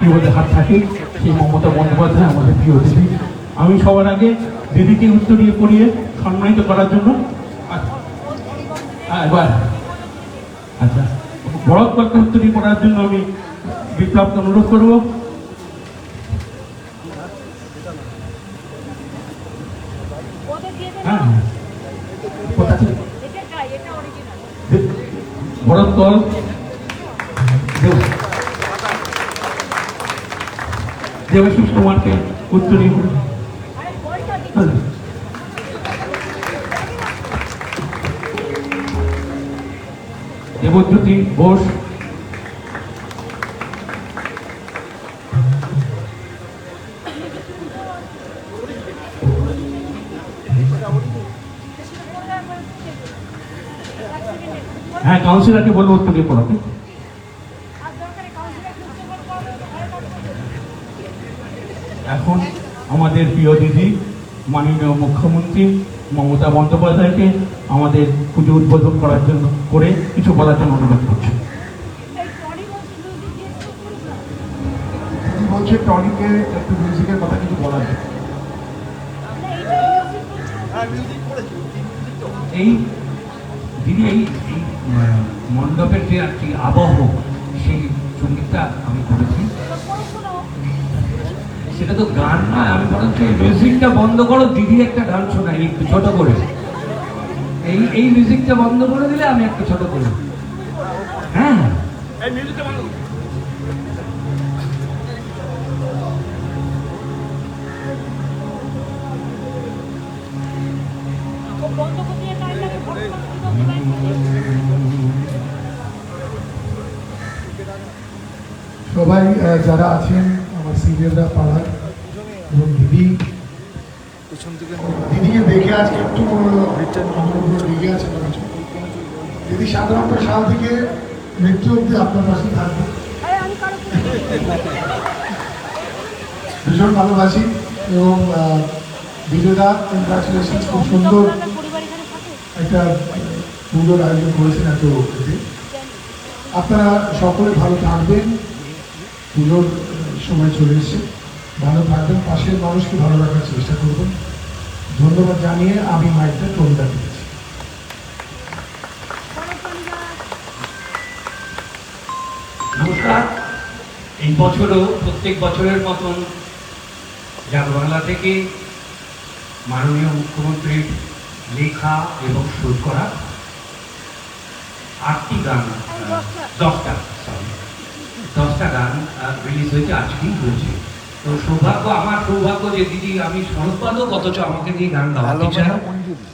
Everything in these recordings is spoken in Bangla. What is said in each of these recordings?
বিপদে হাত থাকে সেই মমতা বন্দ্যোপাধ্যায় আমাদের প্রিয় দিদি আমি সবার আগে দিদিকে উত্তরীয় পড়িয়ে সম্মানিত করার জন্য আচ্ছা, এবার আচ্ছা বরফ করতে উত্তরীয় পড়ার জন্য আমি বিপ্লবকে অনুরোধ করব। বলটা দিন। হ্যাঁ। দেবজ্যোতি ঘোষ হ্যাঁ কাউন্সিলরকে বলব উত্তরীয় পড়াতে আর দরকারে কাউন্সিলর খুঁজতে বলব আরে কত এখন আমাদের প্রিয় দিদি মাননীয় মুখ্যমন্ত্রী মমতা বন্দ্যোপাধ্যায়কে আমাদের পুজো উদ্বোধন করার জন্য করে কিছু বলার জন্য অনুরোধ করছি। এই বলছে টনিকে একটু মিউজিকের কথা কিছু বলা যায় না এইটা মিউজিক বলছে এই দিদি এই মণ্ডপের যে একটি আবহ সেই সঙ্গীতটা আমি করেছি। সেটা তো গান নয় আমি বরঞ্চ এই মিউজিকটা বন্ধ করো দিদি একটা গান শোনাই একটু ছোট করে। এই এই মিউজিকটা বন্ধ করে দিলে আমি একটু ছোট করে। হ্যাঁ। বন্ধ সবাই আহ, যারা আছেন সিনিয়ররা পাড়ার এবং দিদি। দিদিকে দেখে আজকে একটু লেগে আছে দিদি সাধারণত সাল থেকে মৃত্যু অব্দি আপনার পাশে থাকবে। ভীষণ ভালোবাসি এবং বিজয়দা কংগ্রাচুলেশন খুব সুন্দর একটা সুন্দর আয়োজন করেছেন এতে। আপনারা সকলে ভালো থাকবেন। পুজোর সময় চলে এসেছে। ভালো থাকবেন, পাশের মানুষকে ভালো রাখার চেষ্টা করবেন। ধন্যবাদ জানিয়ে আমি মাইকটা টনটা দিচ্ছি। নমস্কার। এই বছরও প্রত্যেক বছরের মতন জাগ বাংলা থেকে মাননীয় মুখ্যমন্ত্রীর লেখা এবং সুর করা আটটি গান দশটা সরি দশটা গান রিলিজ হয়েছে আজকেই হয়েছে। তো সৌভাগ্য আমার সৌভাগ্য যে দিদি আমি সনৎপাদক অথচ আমাকে দিয়ে গান গাওয়াতে চাই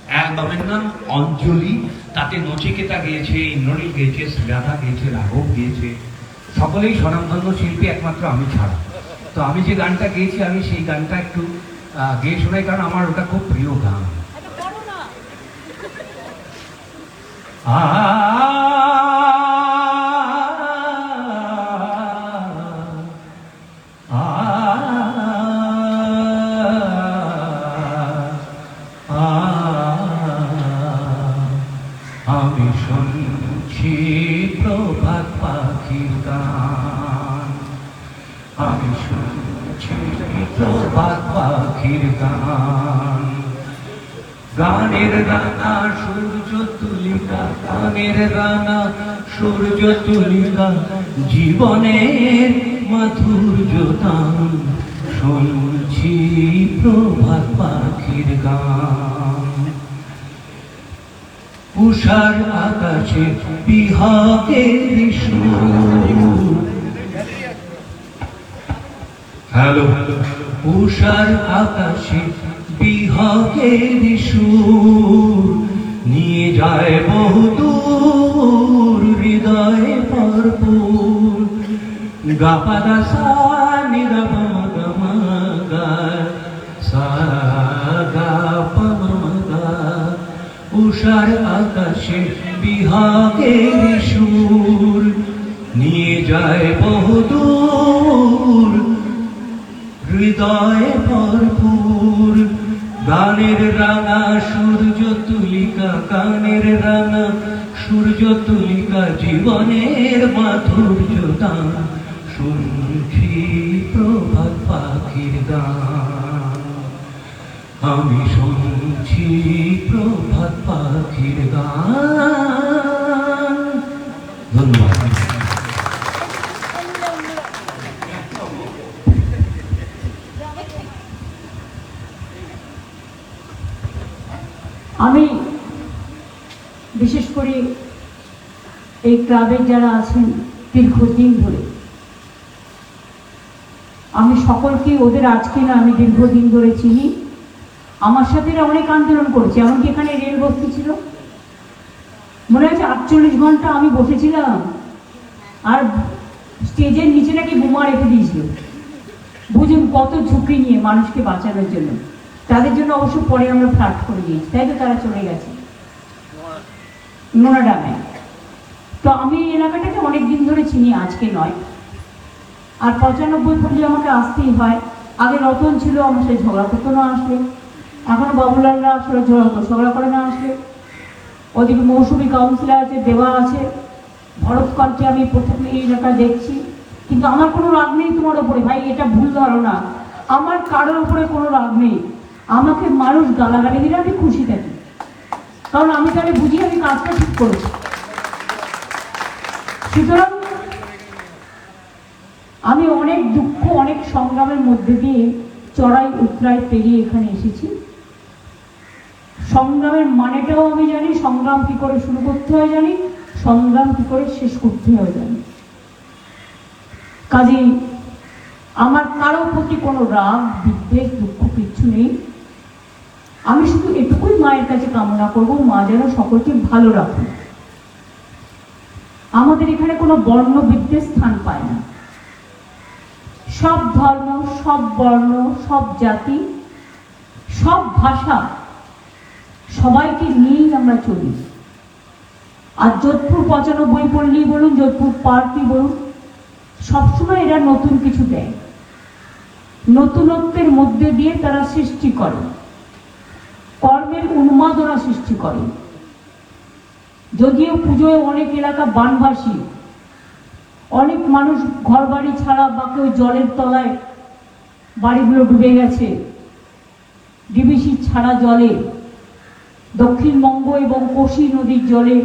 অ্যালবামের নাম অঞ্জলি তাতে নচিকেতা গেয়েছে ইন্দ্রনীল গেয়েছে শ্রীরাধা গেয়েছে রাঘব গেয়েছে। সকলেই স্বনামধন্য শিল্পী একমাত্র আমি ছাড়া। তো আমি যে গানটা গেয়েছি আমি সেই গানটা একটু আহ, গেয়ে শোনাই কারণ আমার ওটা খুব প্রিয় গান। এটা গানের রানা, সূর্য তুলিকা গানের রানা, সূর্য তুলিকা জীবনের মাধুর্য দান শুনছি প্রভাত পাখির গান। উষার আকাশে বিহাকে হ্যালো, উষার আকাশে বিহাগের সুর নিয়ে যায় বহুদূর, হৃদয়ে ভরপুর। গাপাদা সা নিরবা গমা সা উষার আকাশে বিহাগের সুর নিয়ে যায় বহুদূর, হৃদয়ে ভরপুর। গানের রাঙা সূর্য তুলিকা, গানের রাঙা সূর্য তুলিকা, জীবনের মাধুর্য দান শুনছি পাখির গান। আমি শুনছি প্রভাত পাখির গান ধন্যবাদ আমি বিশেষ করে এই ক্লাবের যারা আছেন দীর্ঘদিন ধরে, আমি সকলকে ওদের আজকে না আমি দীর্ঘদিন ধরে চিনি। আমার সাথে অনেক আন্দোলন করেছে, এমনকি এখানে রেল বস্তি ছিল। মনে আছে আটচল্লিশ ঘণ্টা আমি বসেছিলাম, আর স্টেজের নিচে নাকি বোমা রেখে দিয়েছিল। বুঝুন কত ঝুঁকি নিয়ে মানুষকে বাঁচানোর জন্য। তাদের জন্য অবশ্য পরে আমরা ফ্লাট করে দিয়েছি, তাই তো তারা চলে গেছে। নোনাডাঙায় তো আমি এই এলাকাটাকে অনেক দিন ধরে চিনি, আজকে নয়। আর পঁচানব্বই পর্যন্ত আমাকে আসতেই হয়। আগে রতন ছিল, আমার সাথে ঝগড়া করতো না আসলে। এখন বাবুলালরা আসলে ঝগড়া ঝগড়া করে না আসলে। ওদিকে মৌসুমি কাউন্সিলার আছে দেওয়া আছে। ভরতকালকে আমি প্রথমে এই এলাকা দেখছি। কিন্তু আমার কোনো রাগ নেই তোমার ওপরে। ভাই, এটা ভুল ধারণা। আমার কারোর উপরে কোনো রাগ নেই। আমাকে মানুষ গালাগালি দিলে আমি খুশি থাকি। কারণ আমি তাহলে বুঝি আমি কাজটা ঠিক করেছি সুতরাং আমি অনেক দুঃখ, অনেক সংগ্রামের মধ্যে দিয়ে চড়াই, উতরাই পেরিয়ে এখানে এসেছি। সংগ্রামের মানেটাও আমি জানি, সংগ্রাম কি করে শুরু করতে হয় জানি, সংগ্রাম কি করে শেষ করতে হয় জানি। কাজেই আমার কারোর প্রতি কোনো রাগ, বিদ্বেষ, দুঃখ কিচ্ছু নেই। আমি শুধু এটুকুই মায়ের কাছে কামনা করব, মা যেন সকলকে ভালো রাখুন আমাদের এখানে কোনো বর্ণ বিদ্বেষ স্থান পায় না। সব ধর্ম, সব বর্ণ, সব জাতি, সব ভাষা সবাইকে নিয়েই আমরা চলি। আর যোধপুর পঁচানব্বই পল্লী বলুন, যোধপুর পার্কই বলুন, সবসময় এরা নতুন কিছু দেয়। নতুনত্বের মধ্যে দিয়ে তারা সৃষ্টি করে। কর্মের উন্মাদনা সৃষ্টি করে। যদিও পুজোয় অনেক এলাকা বানভাসী, অনেক মানুষ ঘর বাড়ি ছাড়া বা কেউ জলের তলায় বাড়িগুলো ডুবে গেছে। ডিবিসি ছাড়া জলে দক্ষিণবঙ্গ এবং কোশি নদীর জলে,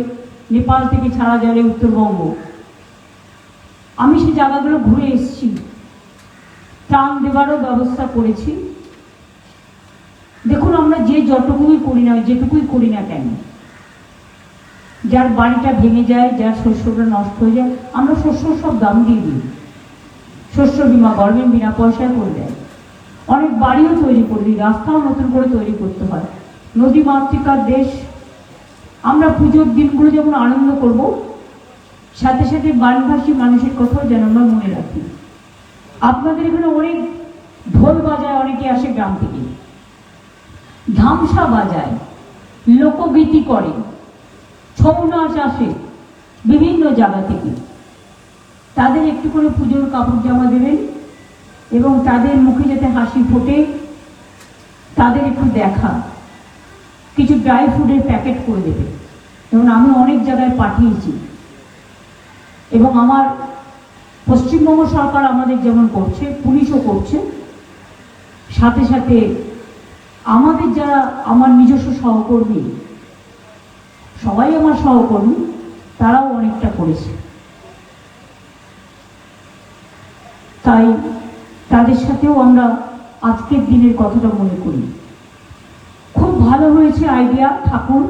নেপাল থেকে ছাড়া জলে উত্তরবঙ্গ। আমি সেই জায়গাগুলো ঘুরে এসেছি। ত্রাণ দেওয়ারও ব্যবস্থা করেছি। দেখুন, আমরা যে যতটুকুই করি না, যেটুকুই করি না কেন? যার বাড়িটা ভেঙে যায়, যার শস্যটা নষ্ট হয়ে যায়, আমরা শস্য সব দাম দিয়ে দিই। শস্য বিমা, গভর্নমেন্ট বিনা পয়সায় করে দেয়। অনেক বাড়িও তৈরি করে দিই, রাস্তাও নতুন করে তৈরি করতে হয়। নদী মাতৃকার দেশ, আমরা পুজোর দিনগুলো যেমন আনন্দ করব, সাথে সাথে বানভাসী মানুষের কথাও যেন আমরা মনে রাখি। আপনাদের এখানে অনেক ঢোল বাজায় অনেকে আসে গ্রাম থেকে। ধামসা বাজায়, লোকগীতি করে ছৌ নাচ আসে বিভিন্ন জায়গা থেকে। তাদের একটু করে পুজোর কাপড় জামা দেবেন এবং তাদের মুখে যাতে হাসি ফোটে, তাদের একটু দেখা। কিছু ড্রাই ফ্রুটের প্যাকেট করে দেবে যেমন আমি অনেক জায়গায় পাঠিয়েছি। এবং আমার পশ্চিমবঙ্গ সরকার আমাদের যেমন করছে, পুলিশও করছে, সাথে সাথে আমাদের যারা আমার নিজস্ব সহকর্মী, সবাই আমার সহকর্মী, তারাও অনেকটা করেছে। তাই তাদের সাথেও আমরা আজকের দিনের কথাটা মনে করি। খুব ভালো হয়েছে আইডিয়া ঠাকুর।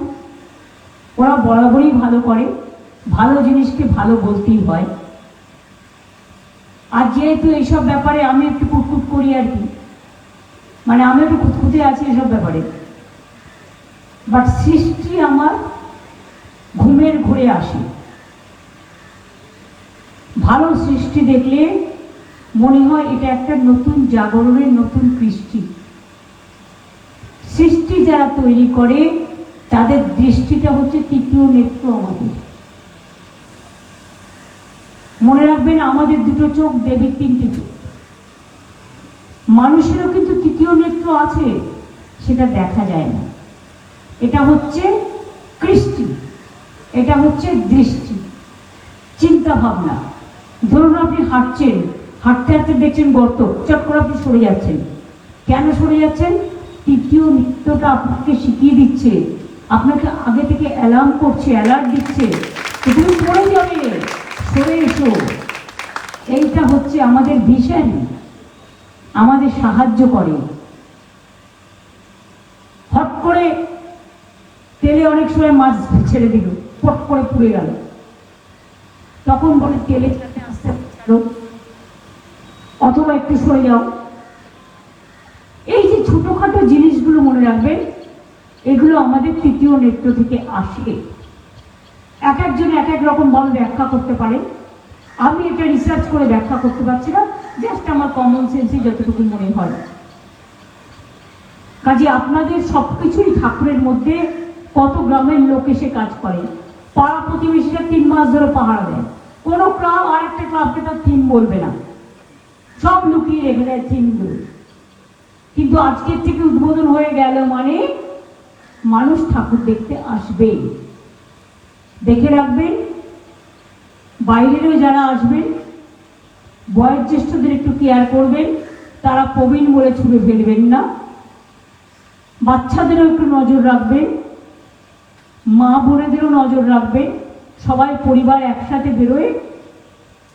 ওরা বরাবরই ভালো করে। ভালো জিনিসকে ভালো বলতেই হয়। আর যেহেতু এইসব ব্যাপারে আমি একটু কুটকুট করি আর কি মানে আমি একটু খুঁতখুঁতে আছি এসব ব্যাপারে। বাট সৃষ্টি আমার ঘুমের ঘুরে আসে। ভালো সৃষ্টি দেখলে মনে হয় এটা একটা নতুন জাগরণের নতুন কৃষ্টি। সৃষ্টি যারা তৈরি করে, তাদের দৃষ্টিটা হচ্ছে তৃতীয় নেত্র আমাদের। মনে রাখবেন, আমাদের দুটো চোখ দেবীর তিনটে চোখ। মানুষেরও কিন্তু তৃতীয় নেত্র আছে, সেটা দেখা যায় না। এটা হচ্ছে কৃষ্টি, এটা হচ্ছে দৃষ্টি, চিন্তা ভাবনা। ধরুন আপনি হাঁটছেন, হাঁটতে হাঁটতে দেখছেন গর্ত, চট করে আপনি সরে যাচ্ছেন। কেন সরে যাচ্ছেন? তৃতীয় নৃত্যটা আপনাকে শিখিয়ে দিচ্ছে, আপনাকে আগে থেকে অ্যালার্ম করছে অ্যালার্ট দিচ্ছে তুমি পড়ে যাবে, সরে এসো। এইটা হচ্ছে আমাদের ভিশন আমাদের সাহায্য করে। হট করে তেলে অনেক সময় মাছ ছেড়ে দিল, পট করে পুড়ে গেল। তখন বলে, তেলে আস্তে আস্তে অথবা একটু সরে যাও। এই যে ছোটখাটো জিনিসগুলো মনে রাখবেন, এগুলো আমাদের তৃতীয় নেত্র থেকে আসে। এক একজন এক এক রকম ভাবে ব্যাখ্যা করতে পারে। আমি এটা রিসার্চ করে ব্যাখ্যা করতে পারছি না। জাস্ট আমার কমন সেন্সে যতটুকু মনে হয়। কাজে আপনাদের সবকিছুই ঠাকুরের মধ্যে কত গ্রামের লোক এসে কাজ করে। পাড়া প্রতিবেশীরা তিন মাস ধরে পাহারা দেয়। কোনো ক্লাব, আরেকটা ক্লাবকে তার থিম বলবে না। সব লুকিয়ে রেখে দেয়। থিমগুলো কিন্তু আজকের থেকে উদ্বোধন হয়ে গেল মানে মানুষ ঠাকুর দেখতে আসবে। দেখে রাখবেন। বাইরেরও যারা আসবেন বয়োজ্যেষ্ঠদের একটু কেয়ার করবেন, তারা প্রবীণ বলে ছুড়ে ফেলবেন না। বাচ্চাদেরও একটু নজর রাখবেন, মা বোনেদেরও নজর রাখবেন, সবাই পরিবার একসাথে বেরোয়।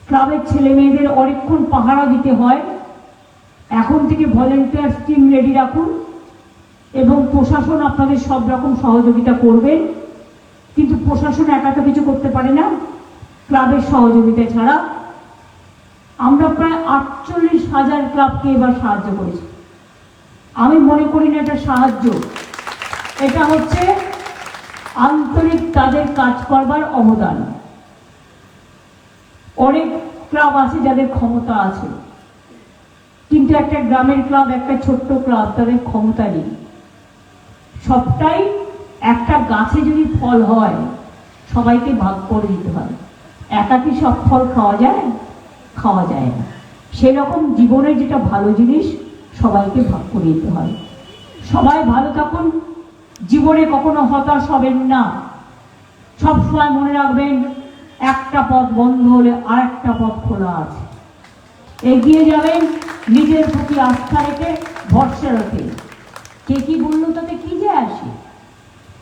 ক্লাবের ছেলে মেয়েদের অনেকক্ষণ পাহারা দিতে হয়। এখন থেকে ভলেন্টিয়ার টিম রেডি রাখুন এবং প্রশাসন আপনাদের সব রকম সহযোগিতা করবেন কিন্তু প্রশাসন একা কিছু করতে পারে না। ক্লাবের সহযোগিতা ছাড়া আমরা প্রায় আটচল্লিশ হাজার ক্লাবকে এবার সাহায্য করেছি। আমি মনে করি না এটা সাহায্য। এটা হচ্ছে আন্তরিক তাদের কাজ করবার অবদান। অনেক ক্লাব আছে যাদের ক্ষমতা আছে। কিন্তু একটা গ্রামের ক্লাব, একটা ছোট্ট ক্লাব, তাদের ক্ষমতা নেই। সবটাই একটা গাছে যদি ফল হয়, সবাইকে ভাগ করে দিতে হয়। একা কি সব ফল খাওয়া যায়? খাওয়া যায় না। সেরকম জীবনের যেটা ভালো জিনিস, সবাইকে ভাগ করে দিতে হয়। সবাই ভালো থাকুন। জীবনে কখনো হতাশ হবেন না। সব সময় মনে রাখবেন, একটা পথ বন্ধ হলে আরেকটা পথ খোলা আছে। এগিয়ে যাবেন, নিজের প্রতি আস্থা রেখে ভরসা রেখে। কে কি বলল তাতে কি যে আসে?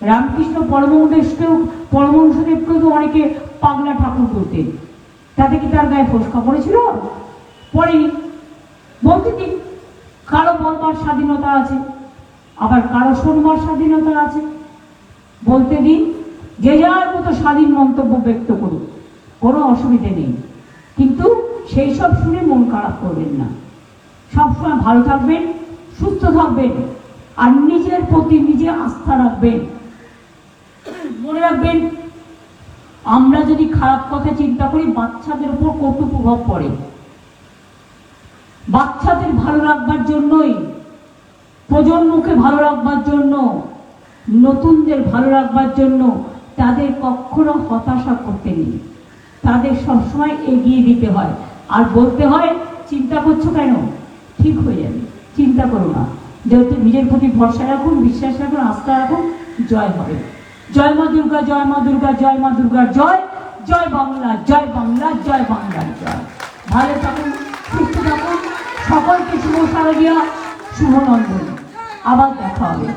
রামকৃষ্ণ পরমহংসকেও পরমহংসদেবকেও তো অনেকে পাগলা ঠাকুর করতেন তাতে কি তার গায়ে ফসকা পড়েছিল পড়েনি বলতে কি, কারও বলবার স্বাধীনতা আছে, আবার কারও শোনবার স্বাধীনতা আছে। বলতে দিন যে যার মতো স্বাধীন মন্তব্য ব্যক্ত করুন কোনো অসুবিধে নেই। কিন্তু সেই সব শুনে মন খারাপ করবেন না। সবসময় ভালো থাকবেন, সুস্থ থাকবেন, আর নিজের প্রতি নিজে আস্থা রাখবেন। মনে রাখবেন আমরা যদি খারাপ কথা চিন্তা করি, বাচ্চাদের উপর কত প্রভাব পড়ে। বাচ্চাদের ভালো রাখবার জন্যই, প্রজন্মকে ভালো রাখবার জন্য, নতুনদের ভালো রাখবার জন্য তাদের কখনো হতাশা করতে নেই। তাদের সবসময় এগিয়ে দিতে হয়। আর বলতে হয়, চিন্তা করছ কেন? ঠিক হয়ে যাবে। চিন্তা করো না। যেহেতু নিজের প্রতি ভরসা রাখুন, বিশ্বাস রাখুন, আস্থা রাখুন, জয় হবে। জয় মা দুর্গা, জয় মা দুর্গা, জয় মা দুর্গা, জয় জয় বাংলা জয় বাংলা জয় বাংলা, জয়। ভালো থাকুন, সুস্থ থাকুন, সকলকে শুভ শারদীয়া, শুভ নন্দন আবার দেখা হবে।